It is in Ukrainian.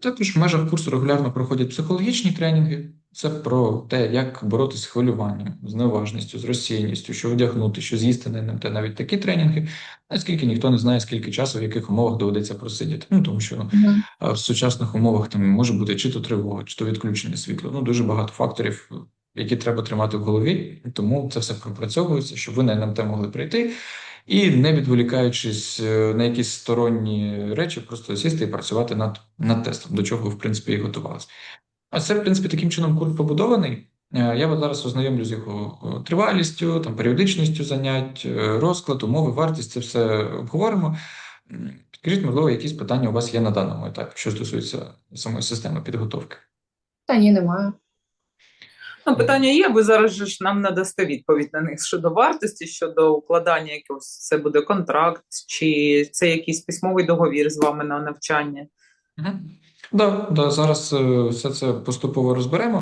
Також в межах курсу регулярно проходять психологічні тренінги. Це про те, як боротися з хвилюванням, з неважністю, з розсіяністю, що одягнути, що з'їсти на НМТ, навіть такі тренінги, наскільки ніхто не знає, скільки часу, в яких умовах доведеться просидіти. Ну тому що а в сучасних умовах там може бути чи то тривога, чи то відключення світла. Ну дуже багато факторів, які треба тримати в голові. Тому це все пропрацьовується, щоб ви на НМТ могли прийти і не відволікаючись е, на якісь сторонні речі, просто сісти і працювати над, над тестом, до чого в принципі і готувалися. А це, в принципі, таким чином курс побудований. Е, Я от зараз ознайомлю з його е, тривалістю, там, періодичністю занять, розклад, умови, вартість, це все обговоримо. М, Підкажіть, можливо, якісь питання у вас є на даному етапі, що стосується самої системи підготовки. Та ні, немає. Ну, питання є, ви зараз ж нам надасте відповідь на них щодо вартості, щодо укладання якогось це буде контракт, чи це якийсь письмовий договір з вами на навчання. Угу. Да, да, зараз е, все це поступово розберемо.